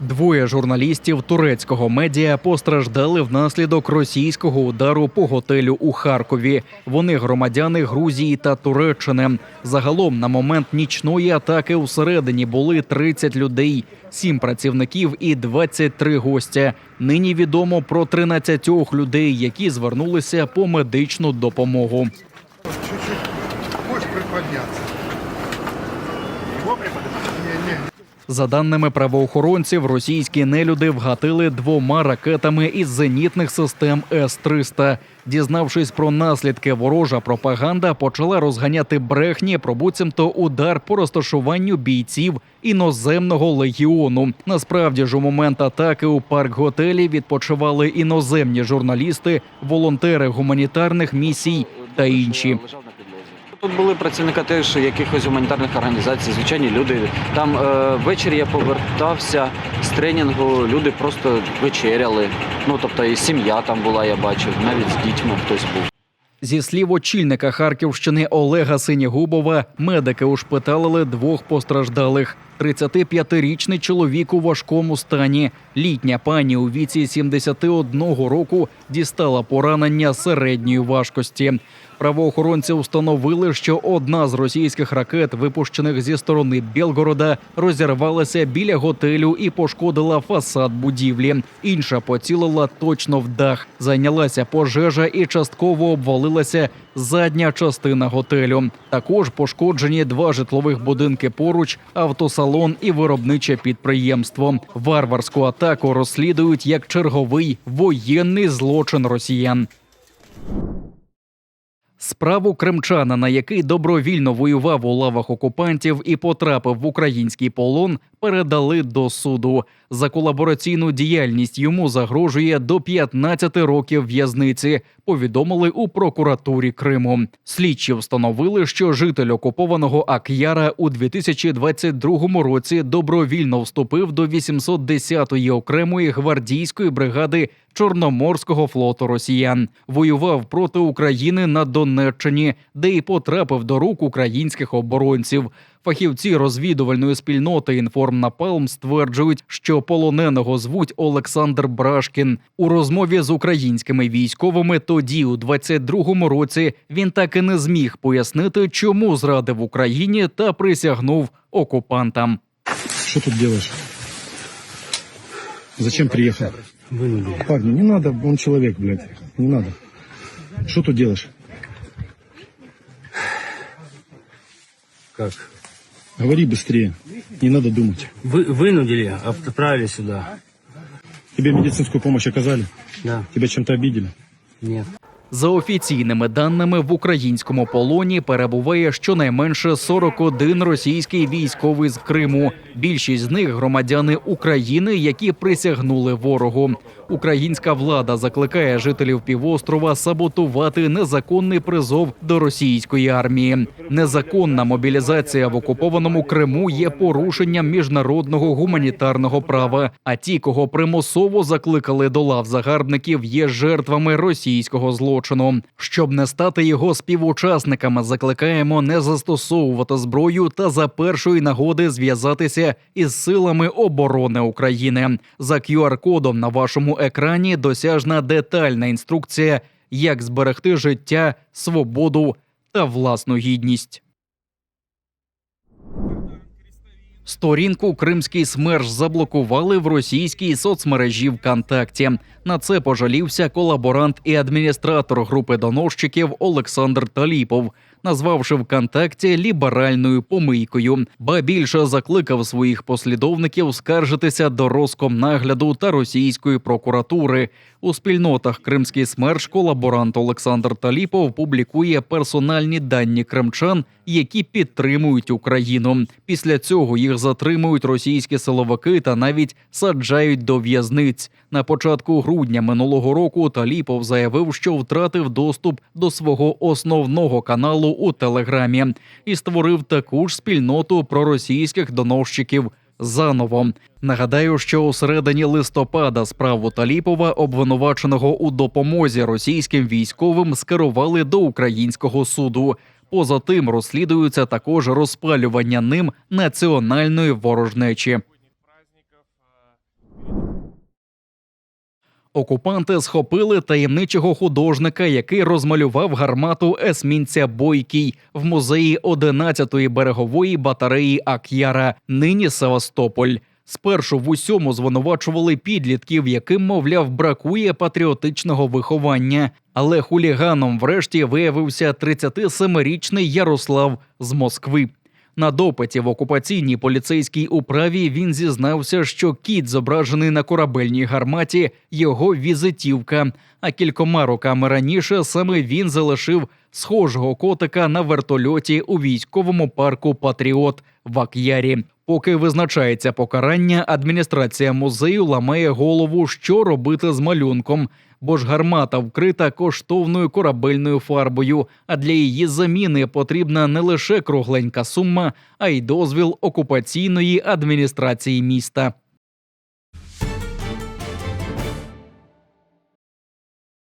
Двоє журналістів турецького медіа постраждали внаслідок російського удару по готелю у Харкові. Вони громадяни Грузії та Туреччини. Загалом на момент нічної атаки усередині були 30 людей, 7 працівників і 23 гостя. Нині відомо про 13 людей, які звернулися по медичну допомогу. Чуть-чуть можешь приподняться? Его приподняться? За даними правоохоронців, російські нелюди вгатили двома ракетами із зенітних систем С-300. Дізнавшись про наслідки, ворожа пропаганда почала розганяти брехні про буцімто удар по розташуванню бійців іноземного легіону. Насправді ж у момент атаки у парк-готелі відпочивали іноземні журналісти, волонтери гуманітарних місій та інші. Тут були працівники теж якихось гуманітарних організацій, звичайні люди. Там е, ввечері я повертався з тренінгу, люди просто вечеряли. Ну тобто і сім'я там була, я бачив, навіть з дітьми хтось був. Зі слів очільника Харківщини Олега Синігубова, медики ушпиталили двох постраждалих. 35-річний чоловік у важкому стані. Літня пані у віці 71 року дістала поранення середньої важкості. Правоохоронці встановили, що одна з російських ракет, випущених зі сторони Білгорода, розірвалася біля готелю і пошкодила фасад будівлі. Інша поцілила точно в дах. Зайнялася пожежа і частково обвалилася задня частина готелю. Також пошкоджені два житлових будинки поруч, автосалон і виробниче підприємство. Варварську атаку розслідують як черговий воєнний злочин росіян. Справу кримчанина, який добровільно воював у лавах окупантів і потрапив в український полон, передали до суду. За колабораційну діяльність йому загрожує до 15 років в'язниці. Повідомили у прокуратурі Криму. Слідчі встановили, що житель окупованого Ак'яра у 2022 році добровільно вступив до 810-ї окремої гвардійської бригади Чорноморського флоту Росіян. Воював проти України на Донеччині, де й потрапив до рук українських оборонців. Фахівці розвідувальної спільноти «Інформнапалм» стверджують, що полоненого звуть Олександр Брашкін. У розмові з українськими військовими тоді, у 22-му році, він так і не зміг пояснити, чому зрадив Україні та присягнув окупантам. Что тут делаешь? Зачем приехал? Парни, не надо, он человек, блядь. Не надо. Что тут делаешь? Как? Говори быстрее. Не надо думать. Вы, вынудили, отправили сюда. Тебе медицинскую помощь оказали? Да. Тебя чем-то обидели? Нет. За офіційними даними, в українському полоні перебуває щонайменше 41 російський військовий з Криму. Більшість з них громадяни України, які присягнули ворогу. Українська влада закликає жителів півострова саботувати незаконний призов до російської армії. Незаконна мобілізація в окупованому Криму є порушенням міжнародного гуманітарного права. А ті, кого примусово закликали до лав загарбників, є жертвами російського злочину. Щоб не стати його співучасниками, закликаємо не застосовувати зброю та за першої нагоди зв'язатися із силами оборони України. За QR-кодом на вашому екрані досяжна детальна інструкція, як зберегти життя, свободу та власну гідність. Сторінку Кримський смерж заблокували в російській соцмережі ВКонтакті. На це пожалівся колаборант і адміністратор групи доносчиків Олександр Таліпов, назвавши ВКонтакті ліберальною помийкою, ба більше закликав своїх послідовників скаржитися до Роскомнагляду та російської прокуратури. У спільнотах Кримський смерч колаборант Олександр Таліпов публікує персональні дані кримчан, які підтримують Україну. Після цього їх затримують російські силовики та навіть саджають до в'язниць. На початку грудня минулого року Таліпов заявив, що втратив доступ до свого основного каналу у Телеграмі і створив таку ж спільноту проросійських доносчиків. Заново нагадаю, що у середині листопада справу Таліпова, обвинуваченого у допомозі російським військовим, скерували до українського суду. Поза тим розслідуються також розпалювання ним національної ворожнечі. Окупанти схопили таємничого художника, який розмалював гармату есмінця Бойкій в музеї 11-ї берегової батареї Ак'яра, нині Севастополь. Спершу в усьому звинувачували підлітків, яким, мовляв, бракує патріотичного виховання. Але хуліганом врешті виявився 37-річний Ярослав з Москви. На допиті в окупаційній поліцейській управі він зізнався, що кіт, зображений на корабельній гарматі, його візитівка. А кількома роками раніше саме він залишив схожого котика на вертольоті у військовому парку Патріот в Ак'ярі. Поки визначається покарання, адміністрація музею ламає голову, що робити з малюнком. Бо ж гармата вкрита коштовною корабельною фарбою, а для її заміни потрібна не лише кругленька сума, а й дозвіл окупаційної адміністрації міста.